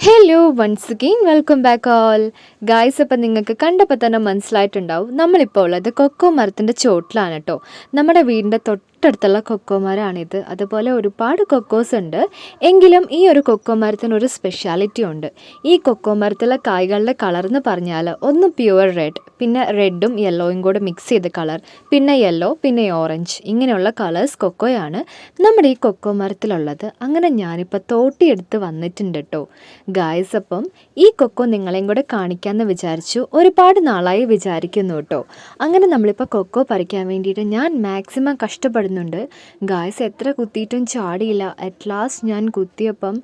Hello once again welcome back all guys അപ്പം നിങ്ങൾക്ക് കണ്ടപ്പോൾ തന്നെ മനസ്സിലായിട്ടുണ്ടാവും. നമ്മളിപ്പോൾ ഉള്ളത് കൊക്കോ മരത്തിന്റെ ചോട്ടിലാണ് കേട്ടോ നമ്മുടെ വീടിന്റെ തൊട്ടടുത്തുള്ള കൊക്കോ മരമാണിത്. അതുപോലെ ഒരുപാട് കൊക്കോസ് ഉണ്ട്. എങ്കിലും ഈ ഒരു കൊക്കോ മരത്തിന് ഒരു സ്പെഷ്യാലിറ്റി ഉണ്ട്. ഈ കൊക്കോ മരത്തിലെ കായ്കളുടെ കളർ എന്ന് പറഞ്ഞാൽ ഒന്ന് പ്യുവർ റെഡ് പിന്നെ റെഡും യെല്ലോയും കൂടെ മിക്സ് ചെയ്ത കളർ പിന്നെ യെല്ലോ പിന്നെ ഓറഞ്ച് ഇങ്ങനെയുള്ള കളേഴ്സ് കൊക്കോയാണ് നമ്മുടെ ഈ കൊക്കോ മരത്തിലുള്ളത്. അങ്ങനെ ഞാനിപ്പോൾ തോട്ടിയെടുത്ത് വന്നിട്ടുണ്ട് കേട്ടോ ഗായ്സ് അപ്പം ഈ കൊക്കോ നിങ്ങളെയും കൂടെ കാണിക്കാമെന്ന് വിചാരിച്ചു ഒരുപാട് നാളായി വിചാരിക്കുന്നു കേട്ടോ അങ്ങനെ നമ്മളിപ്പോൾ കൊക്കോ പറിക്കാൻ വേണ്ടിയിട്ട് ഞാൻ മാക്സിമം കഷ്ടപ്പെടുന്നുണ്ട് ഗായ്സ് എത്ര കുത്തിയിട്ടും ചാടിയില്ല. അറ്റ് ലാസ്റ്റ് ഞാൻ കുത്തിയപ്പം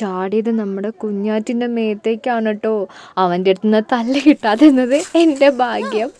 ചാടിയത് നമ്മുടെ കുഞ്ഞാറ്റിന്റെ മേത്തേക്കാണ് കേട്ടോ അവന്റെ അടുത്ത് നിന്ന് തല്ല് കിട്ടാതിരുന്നത് എന്റെ ഭാഗ്യം.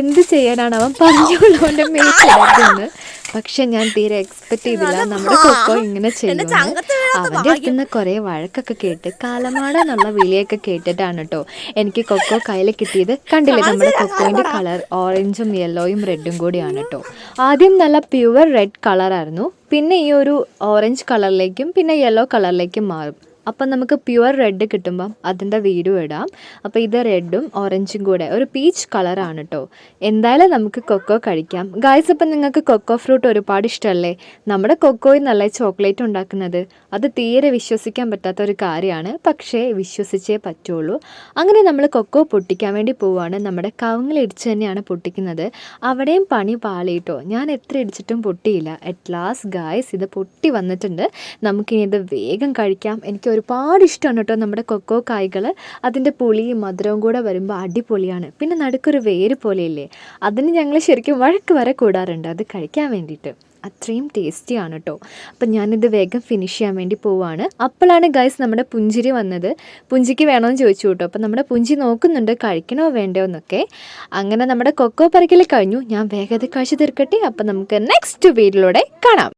എന്ത് ചെയ്യാനാണ് അവൻ പറഞ്ഞോളൂ അവന്റെ പക്ഷെ ഞാൻ തീരെ എക്സ്പെക്ട് ചെയ്തില്ല. നമ്മുടെ കൊക്കോ ഇങ്ങനെ ചെയ്യുമെന്ന്. അവന്റെ അടുത്ത് നിന്ന് കുറേ വഴക്കൊക്കെ കേട്ട് കാലമാട എന്നുള്ള വിളിയൊക്കെ കേട്ടിട്ടാണ് കേട്ടോ എനിക്ക് കൊക്കോ കയ്യിൽ കിട്ടിയത് കണ്ടില്ലേ നമ്മുടെ കൊക്കോന്റെ കളർ ഓറഞ്ചും യെല്ലോയും റെഡും കൂടിയാണ് കേട്ടോ ആദ്യം നല്ല പ്യുവർ റെഡ് കളറായിരുന്നു. പിന്നെ ഈ ഒരു ഓറഞ്ച് കളറിലേക്കും പിന്നെ യെല്ലോ കളറിലേക്കും മാറും. അപ്പം നമുക്ക് പ്യുവർ റെഡ് കിട്ടുമ്പം അതിന്റെ വീഡിയോ ഇടാം. അപ്പോൾ ഇത് റെഡും ഓറഞ്ചും കൂടെ ഒരു പീച്ച് കളറാണ് കേട്ടോ എന്തായാലും നമുക്ക് കൊക്കോ കഴിക്കാം. ഗായ്സ് അപ്പം നിങ്ങൾക്ക് കൊക്കോ ഫ്രൂട്ട് ഒരുപാട് ഇഷ്ടമല്ലേ നമ്മുടെ കൊക്കോയിൽ നല്ല ചോക്ലേറ്റ് ഉണ്ടാക്കുന്നത് അത് തീരെ വിശ്വസിക്കാൻ പറ്റാത്ത ഒരു കാര്യമാണ്. പക്ഷേ വിശ്വസിച്ചേ പറ്റുള്ളൂ. അങ്ങനെ നമ്മൾ കൊക്കോ പൊട്ടിക്കാൻ വേണ്ടി പോവുകയാണ്. നമ്മുടെ കവുങ്ങിൽ ഇടിച്ച് തന്നെയാണ് പൊട്ടിക്കുന്നത്. അവിടെയും പണി പാളിയിട്ടോ? ഞാൻ എത്ര ഇടിച്ചിട്ടും പൊട്ടിയില്ല. അറ്റ് ലാസ്റ്റ് ഗായ്സ് ഇത് പൊട്ടി വന്നിട്ടുണ്ട്. നമുക്കിനി ഇത് വേഗം കഴിക്കാം. എനിക്ക് ഒരുപാട് ഇഷ്ടമാണ് കേട്ടോ നമ്മുടെ കൊക്കോ കായ്കൾ അതിന്റെ പുളിയും മധുരവും കൂടെ വരുമ്പോൾ അടിപൊളിയാണ്. പിന്നെ നടുക്കൊരു വേര് പോലെയില്ലേ? അതിന് ഞങ്ങൾ ശരിക്കും വഴക്ക് വരെ കൂടാറുണ്ട്. അത് കഴിക്കാൻ വേണ്ടിയിട്ട്. അത്രയും ടേസ്റ്റിയാണ് കേട്ടോ. അപ്പം ഞാനിത് വേഗം ഫിനിഷ് ചെയ്യാൻ വേണ്ടി പോവാണ്. അപ്പോഴാണ് ഗൈസ് നമ്മുടെ പുഞ്ചിരി വന്നത്. പുഞ്ചിക്ക് വേണമെന്ന് ചോദിച്ചു കേട്ടോ. അപ്പം നമ്മുടെ പുഞ്ചി നോക്കുന്നുണ്ട്. കഴിക്കണോ വേണ്ടോ എന്നൊക്കെ. അങ്ങനെ നമ്മുടെ കൊക്കോ പറക്കൽ കഴിഞ്ഞു. ഞാൻ വേഗത കഴിച്ചു തീർക്കട്ടെ. അപ്പം നമുക്ക് നെക്സ്റ്റ് വീഡിയോയിലൂടെ കാണാം.